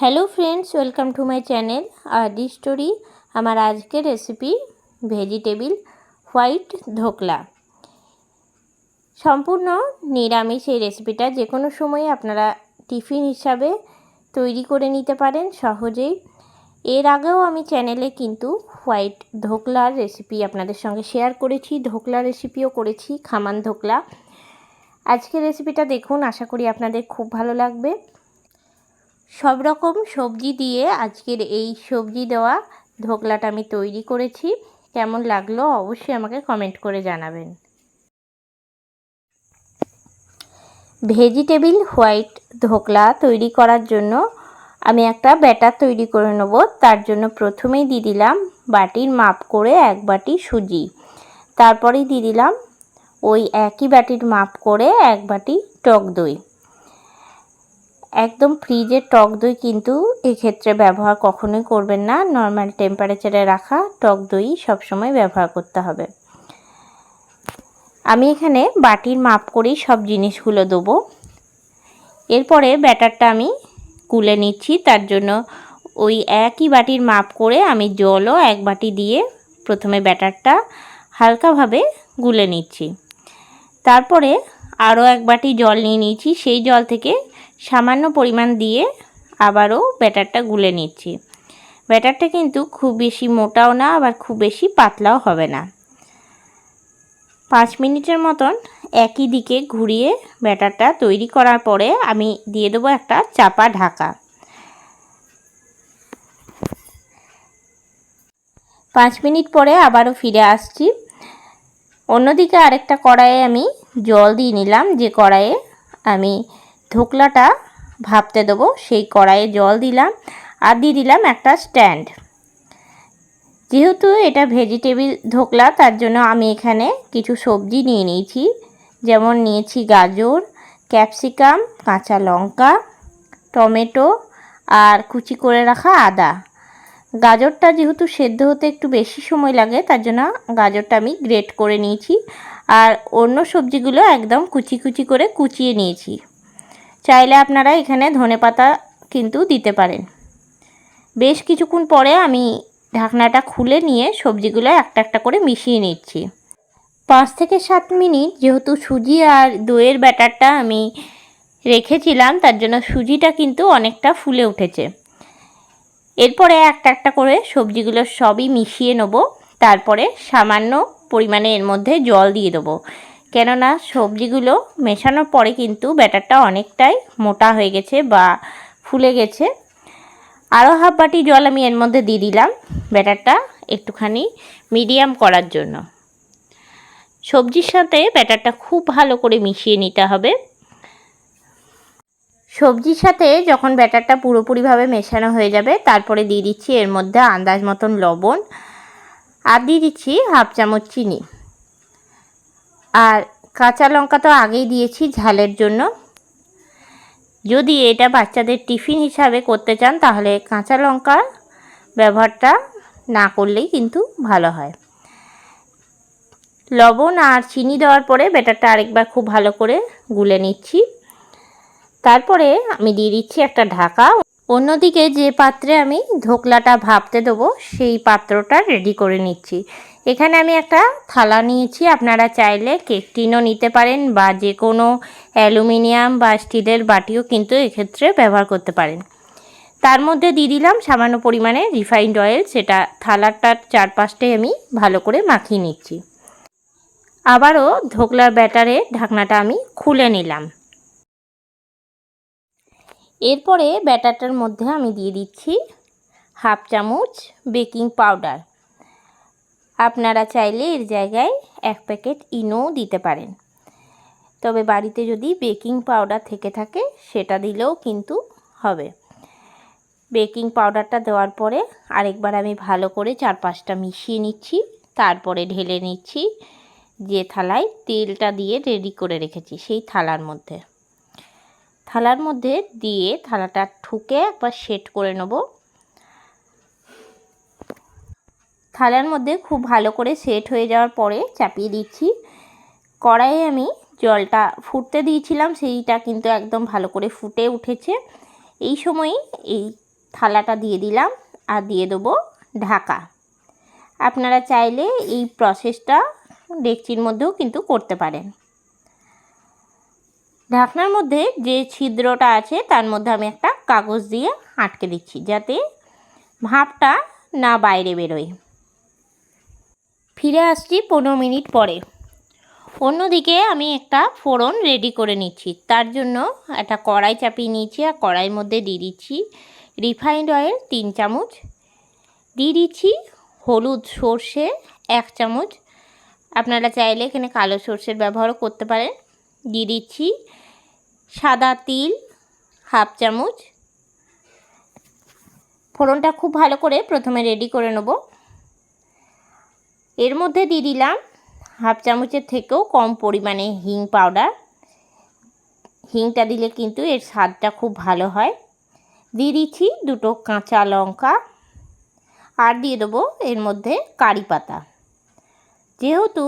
Hello friends welcome to my channel the story আমার আজকের recipe vegetable white dhokla সম্পূর্ণ নিরামিষ এই রেসিপিটা যে কোনো সময় আপনারা টিফিন হিসাবে তৈরি করে নিতে পারেন সহজেই। এর আগেও আমি চ্যানেলে কিন্তু হোয়াইট ধোকলার রেসিপি আপনাদের সঙ্গে শেয়ার করেছি ধোকলা রেসিপিও করেছি খামান ধোকলা আজকের রেসিপিটা দেখুন, আশা করি আপনাদের খুব ভালো লাগবে। সব রকম সবজি দিয়ে আজকের এই সবজি দেওয়া ধোকলাটা আমি তৈরি করেছি। কেমন লাগল অবশ্যই আমাকে কমেন্ট করে জানাবেন। ভেজিটেবিল হোয়াইট ধোকলা তৈরি করার জন্য আমি একটা ব্যাটার তৈরি করে নেব। তার জন্য প্রথমেই দিয়ে দিলাম বাটির মাপ করে এক বাটি সুজি। তারপরেই দিয়ে দিলাম ওই একই বাটির মাপ করে এক বাটি টক দই। একদম ফ্রিজের টক দই কিন্তু এক্ষেত্রে ব্যবহার কখনোই করবেন না। নর্মাল টেম্পারেচারে রাখা টক দই সবসময় ব্যবহার করতে হবে। আমি এখানে বাটির মাপ করেই সব জিনিসগুলো দেবো। এরপরে ব্যাটারটা আমি কুলে নিচ্ছি। তার জন্য ওই একই বাটির মাপ করে আমি জলও এক বাটি দিয়ে প্রথমে ব্যাটারটা হালকাভাবে গুলে নিচ্ছি। তারপরে আরও এক বাটি জল নিয়ে নিয়েছি সেই জল থেকে সামান্য পরিমাণ দিয়ে আবারও ব্যাটারটা গুলে নিচ্ছি। ব্যাটারটা কিন্তু খুব বেশি মোটাও না, আবার খুব বেশি পাতলাও হবে না। পাঁচ মিনিটের মতন একই দিকে ঘুরিয়ে ব্যাটারটা তৈরি করার পরে আমি দিয়ে দেবো একটা চাপা ঢাকা। পাঁচ মিনিট পরে আবারও ফিরে আসছি। অন্যদিকে আরেকটা কড়াইয়ে আমি জল দিয়ে নিলাম, যে কড়াইয়ে আমি ধোকলাটা ভাপতে দেবো, সেই কড়াইয়ে জল দিলাম আর দিয়ে দিলাম একটা স্ট্যান্ড। যেহেতু এটা ভেজিটেবিল ধোকলা তার জন্য আমি এখানে কিছু সবজি নিয়ে নিয়েছি। যেমন নিয়েছি গাজর, ক্যাপসিকাম, কাঁচা লঙ্কা, টমেটো আর কুচি করে রাখা আদা। গাজরটা যেহেতু সেদ্ধ হতে একটু বেশি সময় লাগে, তার জন্য গাজরটা আমি গ্রেট করে নিয়েছি। আর অন্য সবজিগুলো একদম কুচি কুচি করে কুচিয়ে নিয়েছি। চাইলে আপনারা এখানে ধনে পাতা কিন্তু দিতে পারেন। বেশ কিছুক্ষণ পরে আমি ঢাকনাটা খুলে নিয়ে সবজিগুলো একটা একটা করে মিশিয়ে নিচ্ছি। পাঁচ থেকে সাত মিনিট যেহেতু সুজি আর দইয়ের ব্যাটারটা আমি রেখেছিলাম, তার জন্য সুজিটা কিন্তু অনেকটা ফুলে উঠেছে। এরপরে একটা একটা করে সবজিগুলো সবই মিশিয়ে নেব। তারপরে সামান্য পরিমাণে এর মধ্যে জল দিয়ে দেবো। কেননা সবজিগুলো মেশানোর পরে কিন্তু ব্যাটারটা অনেকটাই মোটা হয়ে গেছে বা ফুলে গেছে। আরও হাফ বাটি জল আমি এর মধ্যে দিয়ে দিলাম ব্যাটারটা একটুখানি মিডিয়াম করার জন্য। সবজির সাথে ব্যাটারটা খুব ভালো করে মিশিয়ে নিতে হবে। সবজির সাথে যখন ব্যাটারটা পুরোপুরিভাবে মেশানো হয়ে যাবে, তারপরে দিয়ে দিচ্ছি এর মধ্যে আন্দাজ মতন লবণ। আর দিয়ে দিচ্ছি হাফ চামচ চিনি। আর কাঁচা লঙ্কা তো আগেই দিয়েছি ঝালের জন্য। যদি এটা বাচ্চাদের টিফিন হিসাবে করতে চান, তাহলে কাঁচা লঙ্কার ব্যবহারটা না করলেই কিন্তু ভালো হয়। লবণ আর চিনি দেওয়ার পরে ব্যাটারটা আরেকবার খুব ভালো করে গুলে নিচ্ছি। তারপরে আমি দিয়ে দিচ্ছি একটা ঢাকা। অন্যদিকে যে পাত্রে আমি ধোকলাটা ভাপতে দেবো, সেই পাত্রটা রেডি করে নিচ্ছি। এখানে আমি একটা থালা নিয়েছি, আপনারা চাইলে কেক টিনও নিতে পারেন বা যে কোনো অ্যালুমিনিয়াম বা স্টিলের বাটিও কিন্তু এক্ষেত্রে ব্যবহার করতে পারেন। তার মধ্যে দিয়ে দিলাম সামান্য পরিমাণে রিফাইন্ড অয়েল, সেটা থালাটার চারপাশটাই আমি ভালো করে মাখিয়ে নিচ্ছি। আবারও ধোকলার ব্যাটারে ঢাকনাটা আমি খুলে নিলাম। এরপরে ব্যাটারটার মধ্যে আমি দিয়ে দিচ্ছি হাফ চামচ বেকিং পাউডার। আপনারা চাইলে এর জায়গায় এক প্যাকেট ইনোও দিতে পারেন। তবে বাড়িতে যদি বেকিং পাউডার থেকে থাকে, সেটা দিলেও কিন্তু হবে। বেকিং পাউডারটা দেওয়ার পরে আরেকবার আমি ভালো করে চার পাঁচটা মিশিয়ে নিচ্ছি, তারপরে ঢেলে নিচ্ছি। যে থালায় তেলটা দিয়ে রেডি করে রেখেছি, সেই থালার মধ্যে। থালার মধ্যে দিয়ে থালাটা ঠুকে একবার সেট করে নেব। থালার মধ্যে খুব ভালো করে সেট হয়ে যাওয়ার পরে চাপিয়ে দিচ্ছি। কড়াইয়ে আমি জলটা ফুটতে দিয়েছিলাম, সেইটা কিন্তু একদম ভালো করে ফুটে উঠেছে। এই সময় এই থালাটা দিয়ে দিলাম আর দিয়ে দেবো ঢাকা। আপনারা চাইলে এই প্রসেসটা ডেকচির মধ্যেও কিন্তু করতে পারেন। ঢাকনার মধ্যে যে ছিদ্রটা আছে, তার মধ্যে আমি একটা কাগজ দিয়ে আটকে দিচ্ছি যাতে ভাপটা না বাইরে বেরোয়। ফিরে আসছি পনেরো মিনিট পরে। অন্যদিকে আমি একটা ফোড়ন রেডি করে নিচ্ছি। তার জন্য একটা কড়াই চাপিয়ে নিয়েছি আর কড়াইয়ের মধ্যে দিয়ে দিচ্ছি রিফাইন্ড অয়েল তিন চামচ, দিয়ে দিচ্ছি হলুদ সর্ষে এক চামচ। আপনারা চাইলে এখানে কালো সর্ষের ব্যবহারও করতে পারেন। দিয়ে দিচ্ছি সাদা তিল, হাফ চামচ। ফোড়নটা খুব ভালো করে প্রথমে রেডি করে নেব। এর মধ্যে দিয়ে দিলাম হাফ চামচের থেকেও কম পরিমাণে হিং পাউডার। হিংটা দিলে কিন্তু এর স্বাদটা খুব ভালো হয়। দিয়ে দিচ্ছি দুটো কাঁচা লঙ্কা আর দিয়ে দেবো এর মধ্যে কারি পাতা। যেহেতু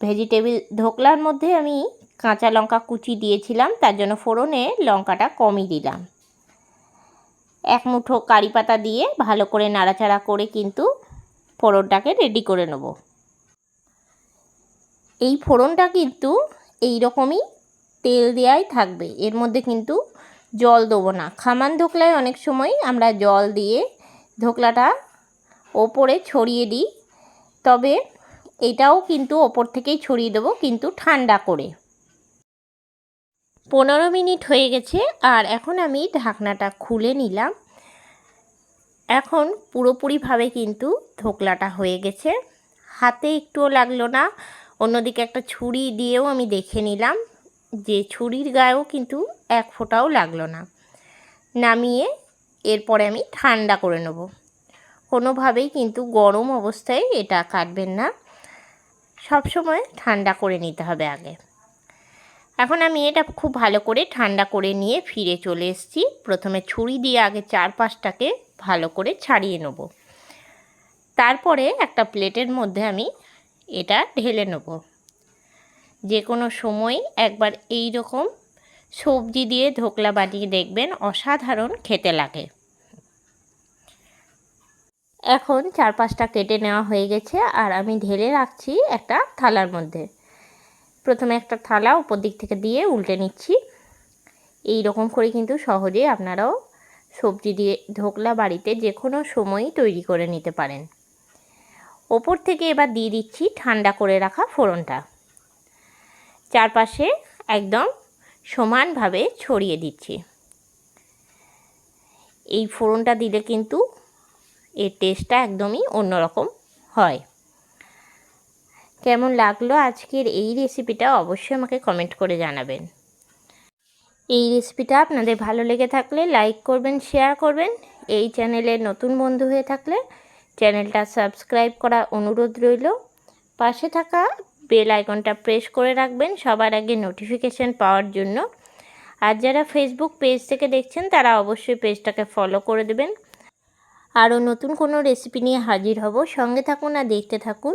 ভেজিটেবিল ধোকলার মধ্যে আমি কাঁচা লঙ্কা কুচি দিয়েছিলাম, তার জন্য ফোড়নে লঙ্কাটা কমই দিলাম। এক মুঠো কারি পাতা দিয়ে ভালো করে নাড়াচাড়া করে কিন্তু ফোড়নটাকে রেডি করে নেব। এই ফোড়নটা কিন্তু এই রকমই তেল দেওয়াই থাকবে, এর মধ্যে কিন্তু জল দেবো না। খামান ধোকলায় অনেক সময় আমরা জল দিয়ে ধোকলাটা ওপরে ছড়িয়ে দিই, তবে এটাও কিন্তু ওপর থেকেই ছড়িয়ে দেবো কিন্তু ঠান্ডা করে। পনেরো মিনিট হয়ে গেছে আর এখন আমি ঢাকনাটা খুলে নিলাম। এখন পুরোপুরিভাবে কিন্তু ধোকলাটা হয়ে গেছে। হাতে একটুও লাগল না, অন্যদিকে একটা ছুরি দিয়েও আমি দেখে নিলাম যে ছুরির গায়েও কিন্তু এক ফোঁটাও লাগল না। নামিয়ে এরপরে আমি ঠান্ডা করে নেব। কোনোভাবেই কিন্তু গরম অবস্থায় এটা কাটবেন না। সবসময় ঠান্ডা করে নিতে হবে আগে। এখন আমি এটা খুব ভালো করে ঠান্ডা করে নিয়ে ফিরে চলে এসেছি। প্রথমে ছুরি দিয়ে আগে চারপাশটাকে ভালো করে ছাড়িয়ে নেব। তারপরে একটা প্লেটের মধ্যে আমি এটা ঢেলে নেব। যে কোনো সময় একবার এই রকম সবজি দিয়ে ধোকলা বানিয়ে দেখবেন অসাধারণ খেতে লাগে। এখন চারপাশটা কেটে নেওয়া হয়ে গেছে আর আমি ঢেলে রাখছি একটা থালার মধ্যে। প্রথমে একটা থালা উপর দিক থেকে দিয়ে উল্টে নিচ্ছি। এই রকম করে কিন্তু সহজেই আপনারাও সবজি দিয়ে ঢোকলা বাড়িতে যে কোনো সময়ই তৈরি করে নিতে পারেন। ওপর থেকে এবার দিয়ে দিচ্ছি ঠান্ডা করে রাখা ফোড়নটা। চারপাশে একদম সমানভাবে ছড়িয়ে দিচ্ছি। এই ফোড়নটা দিলে কিন্তু এর টেস্টটা একদমই অন্যরকম হয়। কেমন লাগল আজকের এই রেসিপিটা অবশ্যই আমাকে কমেন্ট করে জানাবেন। এই রেসিপিটা আপনাদের ভালো লেগে থাকলে লাইক করবেন শেয়ার করবেন। এই চ্যানেলে নতুন বন্ধু হয়ে থাকলে চ্যানেলটা সাবস্ক্রাইব করা অনুরোধ রইল। পাশে থাকা বেল আইকনটা প্রেস করে রাখবেন সবার আগে নোটিফিকেশান পাওয়ার জন্য। আর যারা ফেসবুক পেজ থেকে দেখছেন, তারা অবশ্যই পেজটাকে ফলো করে দেবেন। আরও নতুন কোনো রেসিপি নিয়ে হাজির হব। সঙ্গে থাকুন আর দেখতে থাকুন।